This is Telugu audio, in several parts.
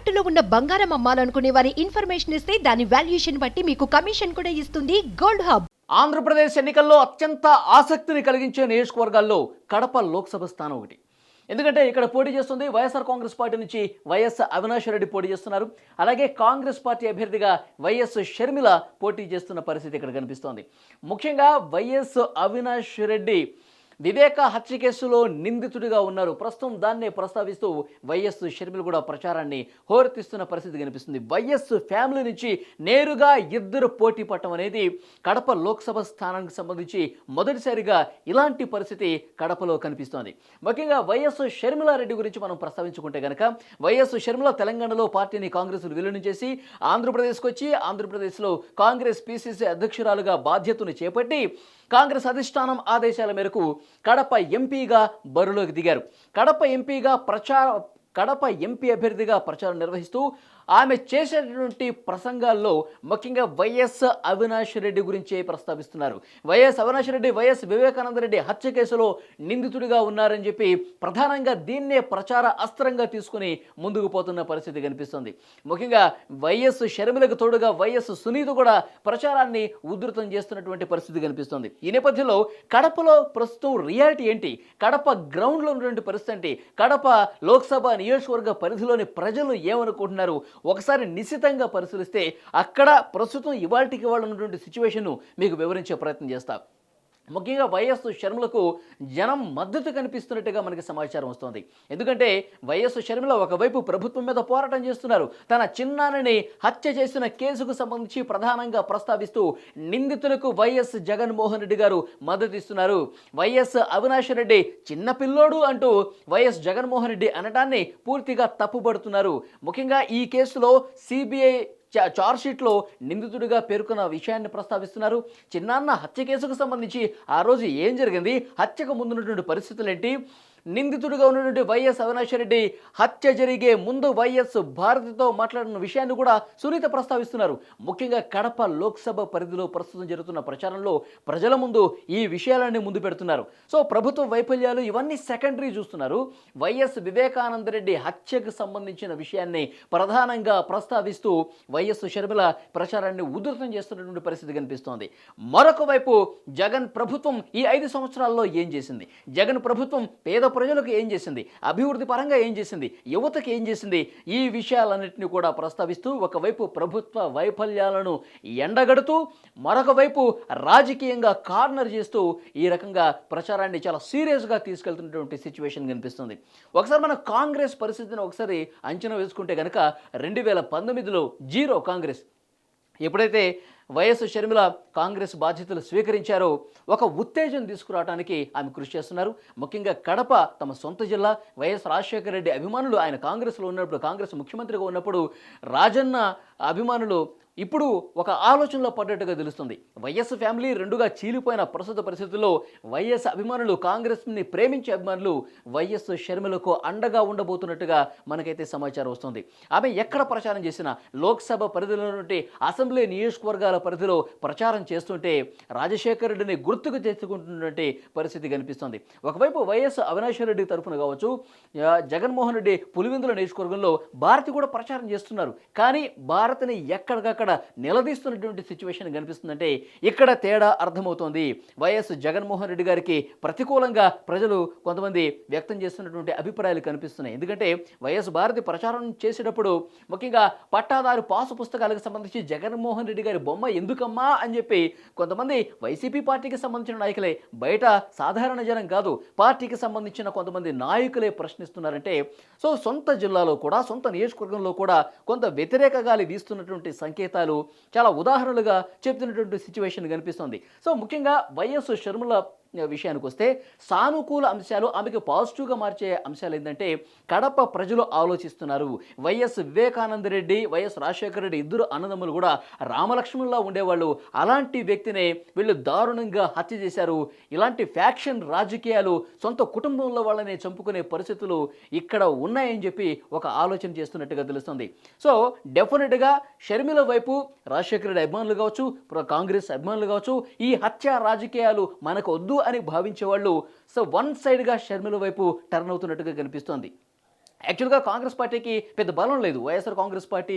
తాకట్టులో ఉన్న బంగారం అమ్మాలనుకునే వారి ఇన్ఫర్మేషన్ ఇస్తే దాని వాల్యుయేషన్ బట్టి మీకు కమిషన్ కూడా ఇస్తుంది గోల్డ్ హబ్. ఆంధ్రప్రదేశ్ ఎన్నికల్లో అత్యంత ఆసక్తిని కలిగించే నియోజకవర్గాల్లో కడప లోక్సభ స్థానం ఒకటి. ఎందుకంటే ఇక్కడ పోటీ చేస్తుంది వైఎస్ఆర్ కాంగ్రెస్ పార్టీ నుంచి వైఎస్ అవినాష్ రెడ్డి పోటీ చేస్తున్నారు. అలాగే కాంగ్రెస్ పార్టీ అభ్యర్థిగా వైఎస్ షర్మిల పోటీ చేస్తున్న పరిస్థితి ఇక్కడ కనిపిస్తోంది. ముఖ్యంగా వైఎస్ అవినాష్ రెడ్డి వివేక హత్య కేసులో నిందితుడిగా ఉన్నారు. ప్రస్తుతం దాన్నే ప్రస్తావిస్తూ వైఎస్ షర్మిల కూడా ప్రచారాన్ని హోరెత్తిస్తున్న పరిస్థితి కనిపిస్తుంది. వైఎస్ ఫ్యామిలీ నుంచి నేరుగా ఇద్దరు పోటీ పట్టడం అనేది కడప లోక్సభ స్థానానికి సంబంధించి మొదటిసారిగా ఇలాంటి పరిస్థితి కడపలో కనిపిస్తోంది. ముఖ్యంగా వైఎస్ షర్మిలారెడ్డి గురించి మనం ప్రస్తావించుకుంటే కనుక వైఎస్ షర్మిల తెలంగాణలో పార్టీని కాంగ్రెస్ విలీనం చేసి ఆంధ్రప్రదేశ్కి వచ్చి ఆంధ్రప్రదేశ్లో కాంగ్రెస్ పీసీసీ అధ్యక్షురాలుగా బాధ్యతను చేపట్టి కాంగ్రెస్ అధిష్టానం ఆదేశాల మేరకు కడప ఎంపీగా బరిలోకి దిగారు. కడప ఎంపీగా ప్రచార కడప ఎంపీ అభ్యర్థిగా ప్రచారం నిర్వహిస్తూ ఆమె చేసేటటువంటి ప్రసంగాల్లో ముఖ్యంగా వైఎస్ అవినాష్ రెడ్డి గురించే ప్రస్తావిస్తున్నారు. వైఎస్ అవినాష్ రెడ్డి వైఎస్ వివేకానంద రెడ్డి హత్య కేసులో నిందితుడిగా ఉన్నారని చెప్పి ప్రధానంగా దీన్నే ప్రచార అస్త్రంగా తీసుకుని ముందుకు పోతున్న పరిస్థితి కనిపిస్తుంది. ముఖ్యంగా వైఎస్ షర్మిలకు తోడుగా వైఎస్ సునీత కూడా ప్రచారాన్ని ఉధృతం చేస్తున్నటువంటి పరిస్థితి కనిపిస్తుంది. ఈ నేపథ్యంలో కడపలో ప్రస్తుతం రియాలిటీ ఏంటి? కడప గ్రౌండ్లో ఉన్నటువంటి పరిస్థితి ఏంటి? కడప లోక్సభ నియోజకవర్గ పరిధిలోని ప్రజలు ఏమనుకుంటున్నారు? ఒకసారి నిశ్చితంగా పరిశీలిస్తే అక్కడ ప్రస్తుతం ఇవాళకి వాళ్ళు ఉన్నటువంటి సిచ్యువేషన్ను మీకు వివరించే ప్రయత్నం చేస్తాను ముఖ్యంగా వైఎస్ షర్మిలకు జనం మద్దతు కనిపిస్తున్నట్టుగా మనకి సమాచారం వస్తోంది. ఎందుకంటే వైఎస్ షర్మిల ఒకవైపు ప్రభుత్వం మీద పోరాటం చేస్తున్నారు. తన చిన్నానని హత్య చేసిన కేసుకు సంబంధించి ప్రధానంగా ప్రస్తావిస్తూ నిందితులకు వైఎస్ జగన్మోహన్ రెడ్డి గారు మద్దతు ఇస్తున్నారు. వైఎస్ అవినాష్ రెడ్డి చిన్న పిల్లోడు అంటూ వైఎస్ జగన్మోహన్ రెడ్డి అనడాన్ని పూర్తిగా తప్పుపడుతున్నారు ముఖ్యంగా ఈ కేసులో సిబిఐ చార్జ్షీట్లో నిందితుడిగా పేర్కొన్న విషయాన్ని ప్రస్తావిస్తున్నారు. చిన్నాన్న హత్య కేసుకు సంబంధించి ఆ రోజు ఏం జరిగింది? హత్యకు ముందున్నటువంటి పరిస్థితులు ఏంటి నిందితుడిగా ఉన్నటువంటి వైఎస్ అవినాష్ రెడ్డి హత్య జరిగే ముందు వైఎస్ భారతితో మాట్లాడిన విషయాన్ని కూడా సునీత ప్రస్తావిస్తున్నారు. ముఖ్యంగా కడప లోక్సభ పరిధిలో ప్రస్తుతం జరుగుతున్న ప్రచారంలో ప్రజల ముందు ఈ విషయాలన్నీ ముందు పెడుతున్నారు. సో ప్రభుత్వ వైఫల్యాలు ఇవన్నీ సెకండరీ చూస్తున్నారు. వైఎస్ వివేకానంద రెడ్డి హత్యకు సంబంధించిన విషయాన్ని ప్రధానంగా ప్రస్తావిస్తూ వైఎస్ షర్మిల ప్రచారాన్ని ఉధృతం చేస్తున్నటువంటి పరిస్థితి కనిపిస్తోంది. మరొక వైపు జగన్ ప్రభుత్వం ఈ ఐదు సంవత్సరాల్లో ఏం చేసింది? జగన్ ప్రభుత్వం పేద ప్రజలకు ఏం చేసింది? అభివృద్ధి పరంగా ఏం చేసింది? యువతకి ఏం చేసింది? ఈ విషయాలన్నింటినీ కూడా ప్రస్తావిస్తూ ఒకవైపు ప్రభుత్వ వైఫల్యాలను ఎండగడుతూ మరొక వైపు రాజకీయంగా కార్నర్ చేస్తూ ఈ రకంగా ప్రచారాన్ని చాలా సీరియస్గా తీసుకెళ్తున్నటువంటి సిచ్యువేషన్ కనిపిస్తుంది. ఒకసారి మన కాంగ్రెస్ పరిస్థితిని ఒకసారి అంచనా వేసుకుంటే కనుక రెండు వేల పంతొమ్మిదిలో జీరో కాంగ్రెస్. ఎప్పుడైతే వైఎస్ షర్మిల కాంగ్రెస్ బాధ్యతలు స్వీకరించారో ఒక ఉత్తేజం తీసుకురావడానికి ఆమె కృషి చేస్తున్నారు. ముఖ్యంగా కడప తమ సొంత జిల్లా వైఎస్ రాజశేఖర రెడ్డి అభిమానులు ఆయన కాంగ్రెస్లో ఉన్నప్పుడు కాంగ్రెస్ ముఖ్యమంత్రిగా ఉన్నప్పుడు రాజన్న అభిమానులు ఇప్పుడు ఒక ఆలోచనలో పడ్డట్టుగా తెలుస్తుంది. వైఎస్ ఫ్యామిలీ రెండుగా చీలిపోయిన ప్రస్తుత పరిస్థితుల్లో వైఎస్ అభిమానులు కాంగ్రెస్ని ప్రేమించే అభిమానులు వైఎస్ షర్మిలకు అండగా ఉండబోతున్నట్టుగా మనకైతే సమాచారం వస్తుంది. ఆమె ఎక్కడ ప్రచారం చేసినా లోక్సభ పరిధిలో నుండి అసెంబ్లీ నియోజకవర్గాల పరిధిలో ప్రచారం చేస్తుంటే రాజశేఖర రెడ్డిని గుర్తుకు తెచ్చుకుంటున్నటువంటి పరిస్థితి కనిపిస్తుంది. ఒకవైపు వైఎస్ అవినాష్ రెడ్డి తరఫున కావచ్చు జగన్మోహన్ రెడ్డి పులివెందుల నియోజకవర్గంలో భారతి కూడా ప్రచారం చేస్తున్నారు. కానీ భారత్ని ఎక్కడికక్కడ నిలదీస్తున్నటువంటి సిచ్యువేషన్ కనిపిస్తుందంటే ఇక్కడ తేడా అర్థమవుతోంది. వైఎస్ జగన్మోహన్ రెడ్డి గారికి ప్రతికూలంగా ప్రజలు కొంతమంది వ్యక్తం చేస్తున్నటువంటి అభిప్రాయాలు కనిపిస్తున్నాయి. ఎందుకంటే వైఎస్ భారతి ప్రచారం చేసేటప్పుడు ముఖ్యంగా పట్టాదారు పాసు పుస్తకాలకు సంబంధించి జగన్మోహన్ రెడ్డి గారి బొమ్మ ఎందుకమ్మా అని చెప్పి కొంతమంది వైసీపీ పార్టీకి సంబంధించిన నాయకులే బయట సాధారణ జనం కాదు పార్టీకి సంబంధించిన కొంతమంది నాయకులే ప్రశ్నిస్తున్నారంటే సో సొంత జిల్లాలో కూడా సొంత నియోజకవర్గంలో కూడా కొంత వ్యతిరేక గాలి వీస్తున్నటువంటి సంకేతాలు చాలా ఉదాహరణలుగా చెప్తున్నటువంటి సిచ్యువేషన్ కనిపిస్తుంది. సో ముఖ్యంగా వైఎస్ షర్మిల విషయానికి వస్తే సానుకూల అంశాలు ఆమెకు పాజిటివ్గా మార్చే అంశాలు ఏంటంటే కడప ప్రజలు ఆలోచిస్తున్నారు. వైఎస్ వివేకానంద రెడ్డి వైఎస్ రాజశేఖర రెడ్డి ఇద్దరు అన్నదమ్ములు కూడా రామలక్ష్మణులా ఉండేవాళ్ళు. అలాంటి వ్యక్తినే వీళ్ళు దారుణంగా హత్య చేశారు. ఇలాంటి ఫ్యాక్షన్ రాజకీయాలు సొంత కుటుంబంలో వాళ్ళని చంపుకునే పరిస్థితులు ఇక్కడ ఉన్నాయని చెప్పి ఒక ఆలోచన చేస్తున్నట్టుగా తెలుస్తుంది. సో డెఫినెట్గా షర్మిల వైపు రాజశేఖర రెడ్డి అభిమానులు కావచ్చు కాంగ్రెస్ అభిమానులు కావచ్చు ఈ హత్య రాజకీయాలు మనకు వద్దు అని భావించే వాళ్ళు సో వన్ సైడ్గా షర్మిల వైపు టర్న్ అవుతున్నట్టుగా కనిపిస్తోంది. యాక్చువల్గా కాంగ్రెస్ పార్టీకి పెద్ద బలం లేదు. వైఎస్ఆర్ కాంగ్రెస్ పార్టీ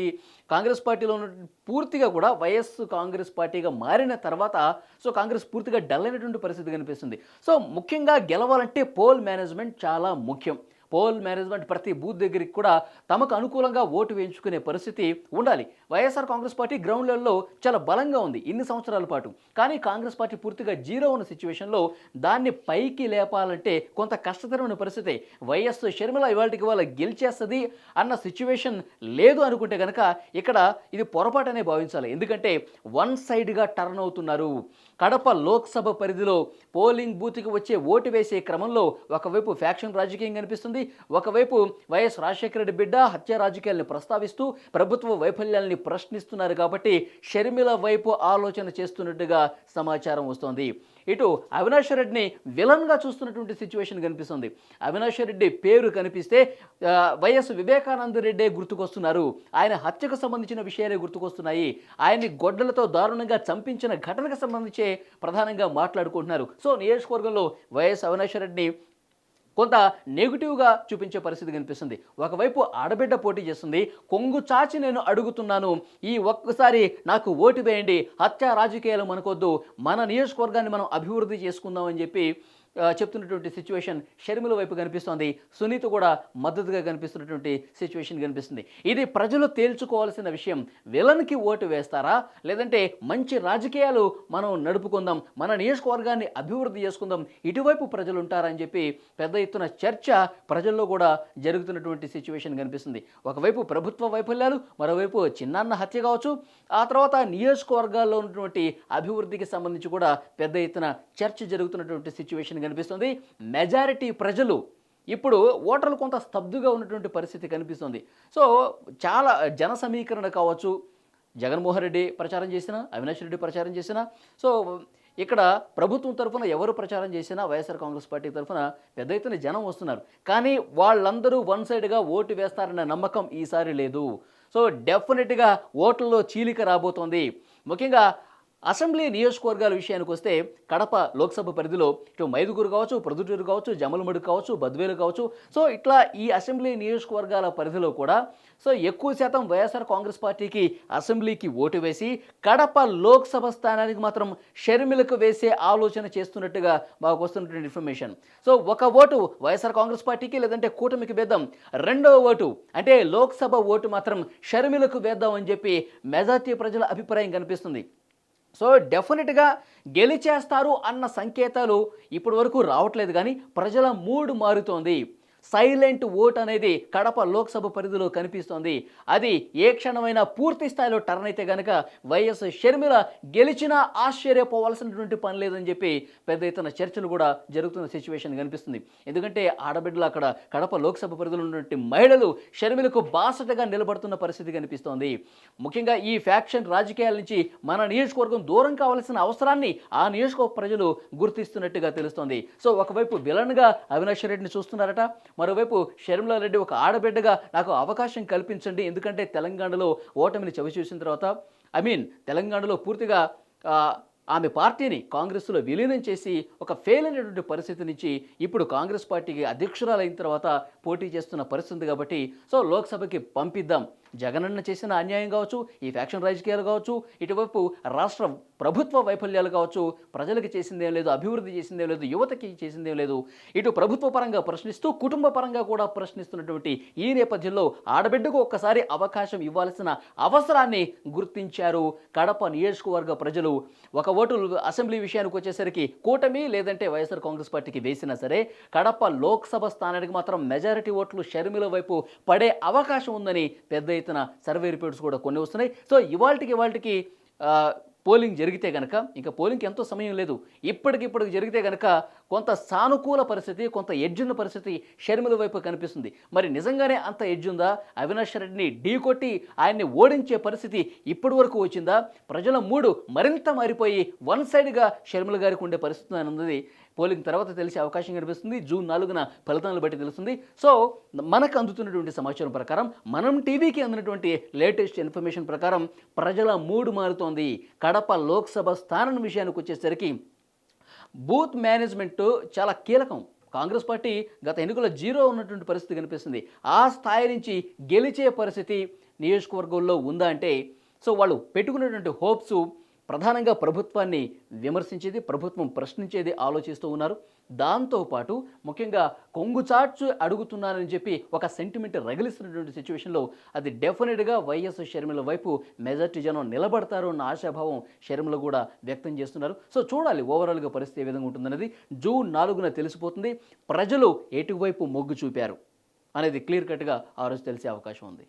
కాంగ్రెస్ పార్టీలో ఉన్న పూర్తిగా కూడా వైఎస్ కాంగ్రెస్ పార్టీగా మారిన తర్వాత సో కాంగ్రెస్ పూర్తిగా డల్ అయినటువంటి పరిస్థితి కనిపిస్తుంది. సో ముఖ్యంగా గెలవాలంటే పోల్ మేనేజ్మెంట్ చాలా ముఖ్యం. పోల్ మేనేజ్మెంట్ ప్రతి బూత్ దగ్గరికి కూడా తమకు అనుకూలంగా ఓటు వేయించుకునే పరిస్థితి ఉండాలి. వైఎస్ఆర్ కాంగ్రెస్ పార్టీ గ్రౌండ్ లెవెల్లో చాలా బలంగా ఉంది ఇన్ని సంవత్సరాల పాటు. కానీ కాంగ్రెస్ పార్టీ పూర్తిగా జీరో ఉన్న సిచ్యువేషన్లో దాన్ని పైకి లేపాలంటే కొంత కష్టతరమైన పరిస్థితి వైఎస్ షర్మిల ఇవాళకి వాళ్ళ గెలిచేస్తుంది అన్న సిచ్యువేషన్ లేదు అనుకుంటే కనుక ఇక్కడ ఇది పొరపాటనే భావించాలి. ఎందుకంటే వన్ సైడ్గా టర్న్ అవుతున్నారు. కడప లోక్సభ పరిధిలో పోలింగ్ బూత్కి వచ్చే ఓటు వేసే క్రమంలో ఒకవైపు ఫ్యాక్షన్ రాజకీయం కనిపిస్తుంది ఒకవైపు వైఎస్ రాజశేఖర రెడ్డి బిడ్డ హత్య రాజకీయాల్ని ప్రస్తావిస్తూ ప్రభుత్వ వైఫల్యాల్ని ప్రశ్నిస్తున్నారు కాబట్టి షర్మిల వైపు ఆలోచన చేస్తున్నట్టుగా సమాచారం వస్తోంది. ఇటు అవినాష్ రెడ్డిని విలన్గా చూస్తున్నటువంటి సిచ్యువేషన్ కనిపిస్తుంది. అవినాష్ రెడ్డి పేరు కనిపిస్తే వైఎస్ వివేకానంద రెడ్డే గుర్తుకొస్తున్నారు. ఆయన హత్యకు సంబంధించిన విషయాలే గుర్తుకొస్తున్నాయి. ఆయన్ని గొడ్డలతో దారుణంగా చంపించిన ఘటనకు సంబంధించే ప్రధానంగా మాట్లాడుకుంటున్నారు. సో నియోజకవర్గంలో వైఎస్ అవినాష్ రెడ్డిని కొంత నెగిటివ్గా చూపించే పరిస్థితి కనిపిస్తుంది. ఒకవైపు ఆడబిడ్డ పోటీ చేస్తుంది. కొంగు చాచి నేను అడుగుతున్నాను. ఈ ఒక్కసారి నాకు ఓటు వేయండి. హత్య రాజకీయాలు మనకొద్దు. మన నియోజకవర్గాన్ని మనం అభివృద్ధి చేసుకుందామని చెప్పి చెప్తున్నటువంటి సిచ్యువేషన్ షర్మిల వైపు కనిపిస్తోంది. సునీత కూడా మద్దతుగా కనిపిస్తున్నటువంటి సిచ్యువేషన్ కనిపిస్తుంది. ఇది ప్రజలు తేల్చుకోవాల్సిన విషయం. విలన్కి ఓటు వేస్తారా? లేదంటే మంచి రాజకీయాలు మనం నడుపుకుందాం మన నియోజకవర్గాన్ని అభివృద్ధి చేసుకుందాం ఇటువైపు ప్రజలు ఉంటారని చెప్పి పెద్ద ఎత్తున చర్చ ప్రజల్లో కూడా జరుగుతున్నటువంటి సిచ్యువేషన్ కనిపిస్తుంది. ఒకవైపు ప్రభుత్వ వైఫల్యాలు మరోవైపు చిన్నాన్న హత్య కావచ్చు. ఆ తర్వాత నియోజకవర్గాల్లో ఉన్నటువంటి అభివృద్ధికి సంబంధించి కూడా పెద్ద ఎత్తున చర్చ జరుగుతున్నటువంటి సిచ్యువేషన్ కనిపిస్తుంది. మెజారిటీ ప్రజలు ఇప్పుడు ఓటర్లు కొంత స్తబ్దుగా ఉన్నటువంటి పరిస్థితి కనిపిస్తుంది. సో చాలా జన సమీకరణ కావచ్చు. జగన్మోహన్ రెడ్డి ప్రచారం చేసినా అవినాష్ రెడ్డి ప్రచారం చేసినా సో ఇక్కడ ప్రభుత్వం తరఫున ఎవరు ప్రచారం చేసినా వైఎస్ఆర్ కాంగ్రెస్ పార్టీ తరఫున పెద్ద ఎత్తున జనం వస్తున్నారు. కానీ వాళ్ళందరూ వన్ సైడ్గా ఓటు వేస్తారనే నమ్మకం ఈసారి లేదు. సో డెఫినెట్గా ఓట్లలో చీలిక రాబోతోంది. ముఖ్యంగా అసెంబ్లీ నియోజకవర్గాల విషయానికి వస్తే కడప లోక్సభ పరిధిలో ఇటు మైదుగురు కావచ్చు ప్రొద్దుటూరు కావచ్చు జమలమడు కావచ్చు బద్వేలు కావచ్చు. సో ఇట్లా ఈ అసెంబ్లీ నియోజకవర్గాల పరిధిలో కూడా సో ఎక్కువ శాతం వైఎస్ఆర్ కాంగ్రెస్ పార్టీకి అసెంబ్లీకి ఓటు వేసి కడప లోక్సభ స్థానానికి మాత్రం షర్మిలకు వేసే ఆలోచన చేస్తున్నట్టుగా మాకు వస్తున్నటువంటి ఇన్ఫర్మేషన్ సో ఒక ఓటు వైఎస్ఆర్ కాంగ్రెస్ పార్టీకి లేదంటే కూటమికి వేద్దాం. రెండవ ఓటు అంటే లోక్సభ ఓటు మాత్రం షర్మిలకు వేద్దాం అని చెప్పి మెజార్టీ ప్రజల అభిప్రాయం కనిపిస్తుంది. సో డెఫినెట్గా గెలిచేస్తారు అన్న సంకేతాలు ఇప్పటి వరకు రావట్లేదు కానీ ప్రజల మూడ్ మారుతోంది. సైలెంట్ ఓట్ అనేది కడప లోక్సభ పరిధిలో కనిపిస్తోంది. అది ఏ క్షణమైనా పూర్తి స్థాయిలో టర్న్ అయితే కనుక వైఎస్ షర్మిల గెలిచినా ఆశ్చర్యపోవాల్సినటువంటి పని లేదని చెప్పి పెద్ద ఎత్తున చర్చలు కూడా జరుగుతున్న సిచ్యువేషన్ కనిపిస్తుంది. ఎందుకంటే ఆడబిడ్డలు అక్కడ కడప లోక్సభ పరిధిలో ఉన్నటువంటి మహిళలు షర్మిలకు బాసటగా నిలబడుతున్న పరిస్థితి కనిపిస్తోంది. ముఖ్యంగా ఈ ఫ్యాక్షన్ రాజకీయాల నుంచి మన నియోజకవర్గం దూరం కావాల్సిన అవసరాన్ని ఆ నియోజకవర్గ ప్రజలు గుర్తిస్తున్నట్టుగా తెలుస్తోంది. సో ఒకవైపు విలన్గా అవినాష్ రెడ్డిని చూస్తున్నారట మరోవైపు షర్మిలా రెడ్డి ఒక ఆడబిడ్డగా నాకు అవకాశం కల్పించండి ఎందుకంటే తెలంగాణలో ఓటమిని చవి చూసిన తర్వాత ఐ మీన్ తెలంగాణలో పూర్తిగా ఆమె పార్టీని కాంగ్రెస్లో విలీనం చేసి ఒక ఫెయిల్ అయినటువంటి పరిస్థితి నుంచి ఇప్పుడు కాంగ్రెస్ పార్టీకి అధ్యక్షురాలైన తర్వాత పోటీ చేస్తున్న పరిస్థితి కాబట్టి సో లోక్సభకి పంపిద్దాం. జగనన్న చేసిన అన్యాయం కావచ్చు ఈ ఫ్యాక్షన్ రాజకీయాలు కావచ్చు ఇటువైపు రాష్ట్ర ప్రభుత్వ వైఫల్యాలు కావచ్చు ప్రజలకు చేసిందేం లేదు అభివృద్ధి చేసిందేం లేదు యువతకి చేసిందేం లేదు. ఇటు ప్రభుత్వ పరంగా ప్రశ్నిస్తూ కుటుంబ పరంగా కూడా ప్రశ్నిస్తున్నటువంటి ఈ నేపథ్యంలో ఆడబిడ్డకు ఒక్కసారి అవకాశం ఇవ్వాల్సిన అవసరాన్ని గుర్తించారు కడప నియోజకవర్గ ప్రజలు. ఒక ఓటు అసెంబ్లీ విషయానికి వచ్చేసరికి కూటమి లేదంటే వైఎస్ఆర్ కాంగ్రెస్ పార్టీకి వేసినా సరే కడప లోక్సభ స్థానానికి మాత్రం మెజారిటీ ఓట్లు షర్మిల వైపు పడే అవకాశం ఉందని పెద్ద ఎత్తున సర్వే రిపోర్ట్స్ కూడా కొన్ని వస్తున్నాయి. సో ఇవాళకి ఇవాళకి పోలింగ్ జరిగితే కనుక ఇంకా పోలింగ్కి ఎంతో సమయం లేదు. ఇప్పటికిప్పటికి జరిగితే కనుక కొంత సానుకూల పరిస్థితి కొంత ఎడ్జున్న పరిస్థితి షర్మిల వైపు కనిపిస్తుంది. మరి నిజంగానే అంత ఎడ్జుందా అవినాష్ రెడ్డిని ఢీకొట్టి ఆయన్ని ఓడించే పరిస్థితి ఇప్పటి వరకు వచ్చిందా? ప్రజల మూడు మరింత మారిపోయి వన్ సైడ్గా షర్మిల గారికి ఉండే పరిస్థితి అన్నది పోలింగ్ తర్వాత తెలిసే అవకాశం కనిపిస్తుంది. జూన్ నాలుగున ఫలితాలను బట్టి తెలుస్తుంది. సో మనకు అందుతున్నటువంటి సమాచారం ప్రకారం మనం టీవీకి అందినటువంటి లేటెస్ట్ ఇన్ఫర్మేషన్ ప్రకారం ప్రజల మూడు మారుతోంది. కడప లోక్సభ స్థానం విషయానికి వచ్చేసరికి బూత్ మేనేజ్మెంట్ చాలా కీలకం. కాంగ్రెస్ పార్టీ గత ఎన్నికల జీరో ఉన్నటువంటి పరిస్థితి కనిపిస్తుంది. ఆ స్థాయి నుంచి గెలిచే పరిస్థితి నియోజకవర్గంలో ఉందా అంటే సో వాళ్ళు పెట్టుకున్నటువంటి హోప్స్ ప్రధానంగా ప్రభుత్వాన్ని విమర్శించేది ప్రభుత్వం ప్రశ్నించేది ఆలోచిస్తూ ఉన్నారు. దాంతోపాటు ముఖ్యంగా కొంగుచార్చు అడుగుతున్నారని చెప్పి ఒక సెంటిమెంట్ రగిలిస్తున్నటువంటి సిచ్యువేషన్లో అది డెఫినెట్గా వైఎస్ షర్మిల వైపు మెజార్టీ జనం నిలబడతారు అన్న ఆశాభావం షర్మిల కూడా వ్యక్తం చేస్తున్నారు. సో చూడాలి ఓవరాల్గా పరిస్థితి ఏ విధంగా ఉంటుందనేది. జూన్ నాలుగున తెలిసిపోతుంది. ప్రజలు ఎటువైపు మొగ్గు చూపారు అనేది క్లియర్ కట్గా ఆ రోజు తెలిసే అవకాశం ఉంది.